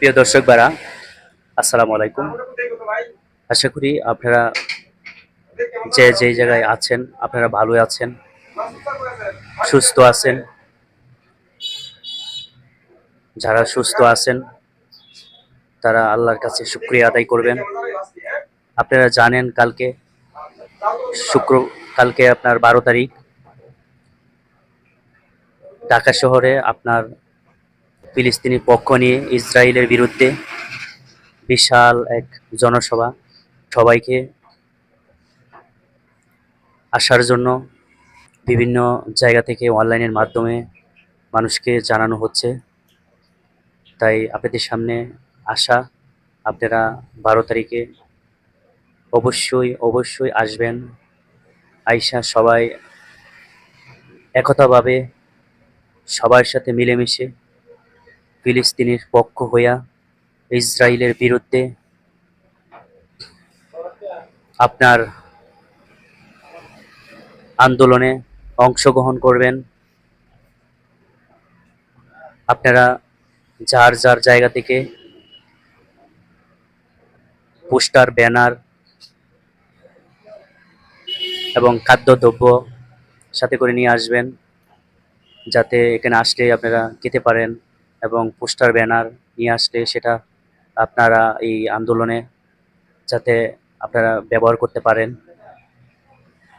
প্রিয় দর্শক বারা আসসালামু আলাইকুম। আশা করি আপনারা যে যে জায়গায় আছেন, আপনারা ভালো আছেন, সুস্থ আছেন। যারা সুস্থ আছেন, তারা আল্লাহর কাছে শুক্রিয়া আদায় করবেন। আপনারা জানেন কালকে শুক্র, কালকে আপনার বারো তারিখ। ঢাকা শহরে আপনার ফিলিস্তিনি পক্ষ নিয়ে ইসরায়েলের বিরুদ্ধে বিশাল এক জনসভা। সবাইকে আসার জন্য বিভিন্ন জায়গা থেকে অনলাইনের মাধ্যমে মানুষকে জানানো হচ্ছে। তাই আপনাদের সামনে আসা, আপনারা বারো তারিখে অবশ্যই অবশ্যই আসবেন। আইসা সবাই একতাভাবে সবার সাথে মিলেমিশে ফিলিস্তিনের পক্ষ হইয়া ইসরায়েলের বিরুদ্ধে আপনার আন্দোলনে অংশগ্রহণ করবেন। আপনারা যার যার জায়গা থেকে পোস্টার, ব্যানার এবং খাদ্যদ্রব্য সাথে করে নিয়ে আসবেন, যাতে এখানে আসলে আপনারা খেতে পারেন। এবং পোস্টার ব্যানার নিয়ে আসলে সেটা আপনারা এই আন্দোলনে যাতে আপনারা ব্যবহার করতে পারেন।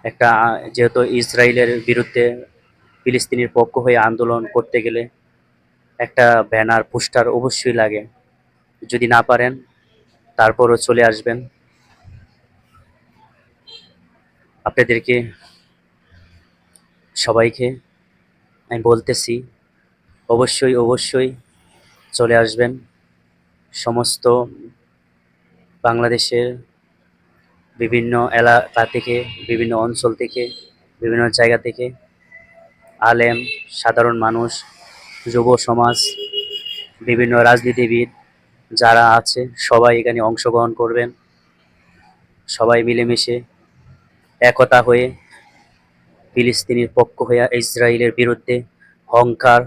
একটা, যেহেতু ইসরায়েলের বিরুদ্ধে ফিলিস্তিনির পক্ষ হয়ে আন্দোলন করতে গেলে একটা ব্যানার, পোস্টার অবশ্যই লাগে। যদি না পারেন, তারপরও চলে আসবেন। আপনাদেরকে সবাইকে আমি বলতেছি অবশ্যই অবশ্যই চলে আসবেন। সমস্ত বাংলাদেশের বিভিন্ন এলাকা থেকে, বিভিন্ন অঞ্চল থেকে, বিভিন্ন জায়গা থেকে আলেম, সাধারণ মানুষ, যুব সমাজ, বিভিন্ন রাজনীতিবিদ যারা আছে, সবাই এখানে অংশগ্রহণ করবেন। সবাই মিলেমিশে একতা হয়ে ফিলিস্তিনের পক্ষ হয়ে ইসরায়েলের বিরুদ্ধে হংকার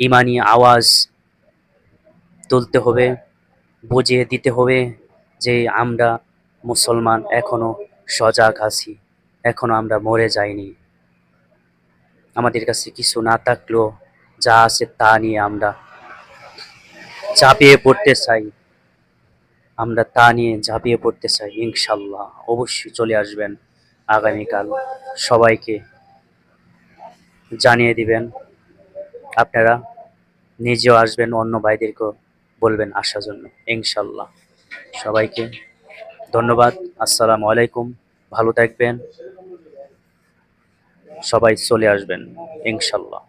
ইমানি আওয়াজ তুলতে হবে, বুঝিয়ে দিতে হবে যে আমরা মুসলমান, এখনও সজাগ আছি, এখনও আমরা মরে যাইনি। আমাদের কাছে কিছু না থাকলেও যা আছে তা নিয়ে আমরা চাপিয়ে পড়তে চাই। আমরা তা নিয়ে ঝাঁপিয়ে পড়তে চাই, ইনশাল্লাহ। অবশ্যই চলে আসবেন। আগামীকাল সবাইকে জানিয়ে দিবেন আপনারা নিজেও আসবেন, অন্য ভাইদেরকেও বলবেন আসার জন্য, ইনশাল্লাহ। সবাইকে ধন্যবাদ, আসসালামু আলাইকুম, ভালো থাকবেন, সবাই চলে আসবেন, ইনশাল্লাহ।